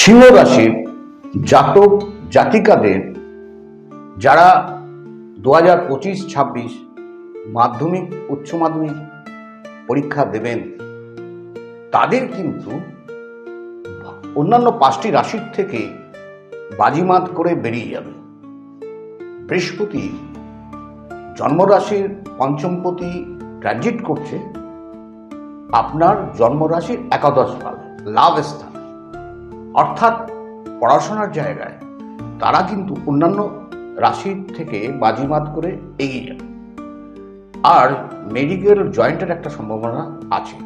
সিংহ রাশির জাতক জাতিকাদের যারা দু হাজার পঁচিশ ছাব্বিশ মাধ্যমিক, উচ্চ মাধ্যমিক পরীক্ষা দেবেন, তাদের কিন্তু অন্যান্য পাঁচটি রাশির থেকে বাজিমাত করে বেরিয়ে যাবে। বৃহস্পতি জন্মরাশির পঞ্চমপতি ট্রানজিট করছে, আপনার জন্মরাশির একাদশ ভাবে লাভ স্থান। অর্থাৎ পড়াশোনার জায়গায় তারা কিন্তু অন্যান্য রাশির থেকে বাজিমাত করে এগিয়ে যাবে আর মেডিকেল জয়েন্টের একটা সম্ভাবনা আছে।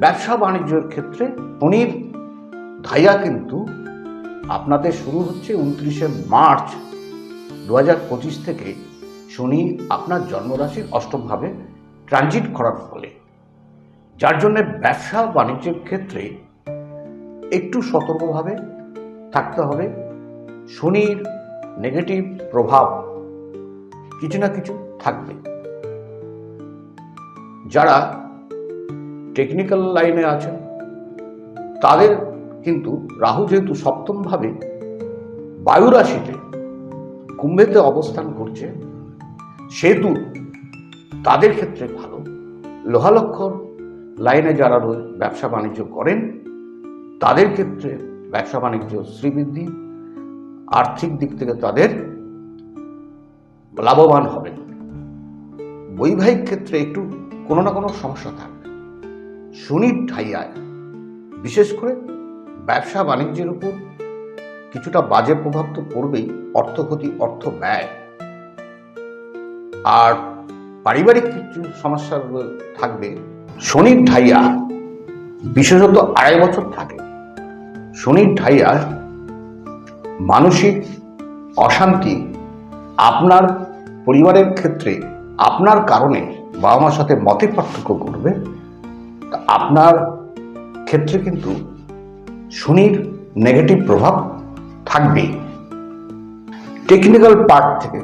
ব্যবসা বাণিজ্যের ক্ষেত্রে শনির ধাইয়া কিন্তু আপনাদের শুরু হচ্ছে উনত্রিশে মার্চ দু হাজার পঁচিশ থেকে শনি আপনার জন্মরাশির অষ্টমভাবে ট্রানজিট করার ফলে। যার জন্য ব্যবসা বাণিজ্যের ক্ষেত্রে একটু সতর্কভাবে থাকতে হবে। শনির নেগেটিভ প্রভাব কিছু না কিছু থাকবে। যারা টেকনিক্যাল লাইনে আছেন, তাদের কিন্তু রাহু যেহেতু সপ্তমভাবে, বায়ুরাশিতে কুম্ভেতে অবস্থান করছে, সেহেতু তাদের ক্ষেত্রে ভালো। লোহালক্ষর লাইনে যারা ব্যবসা বাণিজ্য করেন তাদের ক্ষেত্রে ব্যবসা বাণিজ্য শ্রীবৃদ্ধি, আর্থিক দিক থেকে তাদের লাভবান হবেন বৈবাহিক ক্ষেত্রে একটু কোনো না কোনো সমস্যা থাকবে শনির ঠাইয়ায় বিশেষ করে ব্যবসা বাণিজ্যের উপর কিছুটা বাজে প্রভাব তো পড়বেই অর্থক্ষতি অর্থ ব্যয়। আর পারিবারিক কিছু সমস্যা থাকবে। শনির ঢাইয়া বিশেষত আড়াই বছর থাকে। শনির ঢাইয়া, মানসিক অশান্তি আপনার পরিবারের ক্ষেত্রে, আপনার কারণে বাবা মার সাথে মতে পার্থক্য করবে আপনার ক্ষেত্রে কিন্তু শনির নেগেটিভ প্রভাব থাকবেই টেকনিক্যাল পার্ট থেকে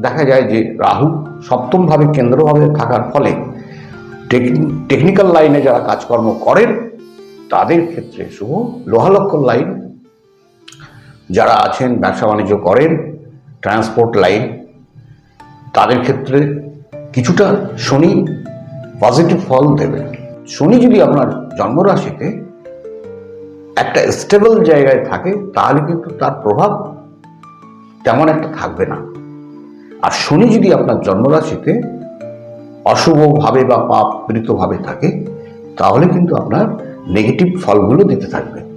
দেখা যায় যে রাহু সপ্তমভাবে কেন্দ্রভাবে থাকার ফলে টেকনিক্যাল লাইনে যারা কাজকর্ম করেন তাদের ক্ষেত্রে শুভ। লোহালক্ষ লাইন, যারা আছেন, ব্যবসা বাণিজ্য করেন ট্রান্সপোর্ট লাইন, তাদের ক্ষেত্রে কিছুটা শনি পজিটিভ ফল দেবে। শনি যদি আপনার জন্মরাশিতে একটা স্টেবল জায়গায় থাকে, তাহলে কিন্তু তার প্রভাব তেমন একটা থাকবে না। আর শনি যদি আপনার জন্মরাশিতে অশুভভাবে বা পাপ পীড়িতভাবে থাকে, তাহলে কিন্তু আপনার নেগেটিভ ফলগুলো দিতে থাকবে।